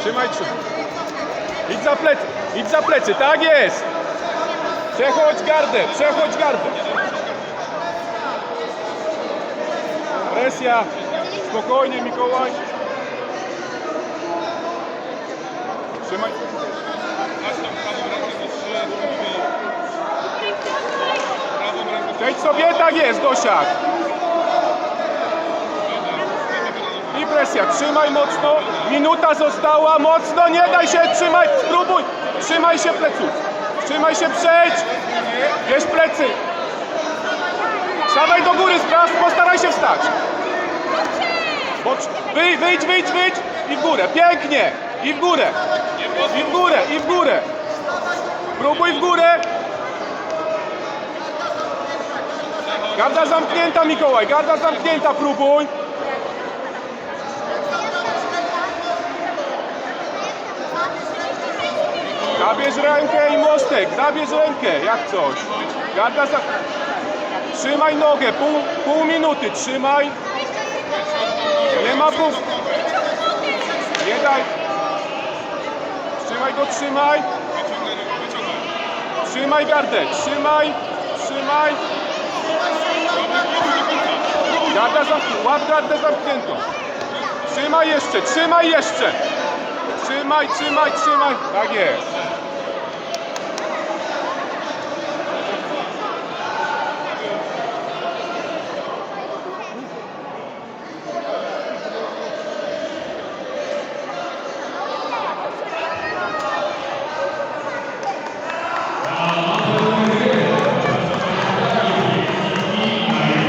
Trzymaj, trzymaj. Idź za plecy, idź za plecy, tak jest. Przechodź gardę, przechodź gardę. Presja. Spokojnie, Mikołaj. Trzymaj. Przejdź sobie, tak jest, dosiad. I presja, trzymaj mocno. Minuta została, mocno, nie daj się, trzymaj, spróbuj. Trzymaj się pleców. Trzymaj się, przejdź. Bierz plecy. Stawaj do góry, sprawdź, postaraj się wstać. Wyjdź, wyjdź, wyjdź, wyjdź i w górę, pięknie. I w górę. I w górę, i w górę. Próbuj w górę. Garda zamknięta, Mikołaj, garda zamknięta, próbuj. Zabierz rękę i mostek, zabierz rękę, jak coś. Garda za... Trzymaj nogę, pół, pół minuty, trzymaj. Nie ma pół... Nie daj. Trzymaj go, trzymaj. Trzymaj gardę, trzymaj, trzymaj. Garda zamknięta, łap gardę zamkniętą. Trzymaj jeszcze, trzymaj jeszcze. Trzymaj, trzymaj, trzymaj. Tak jest.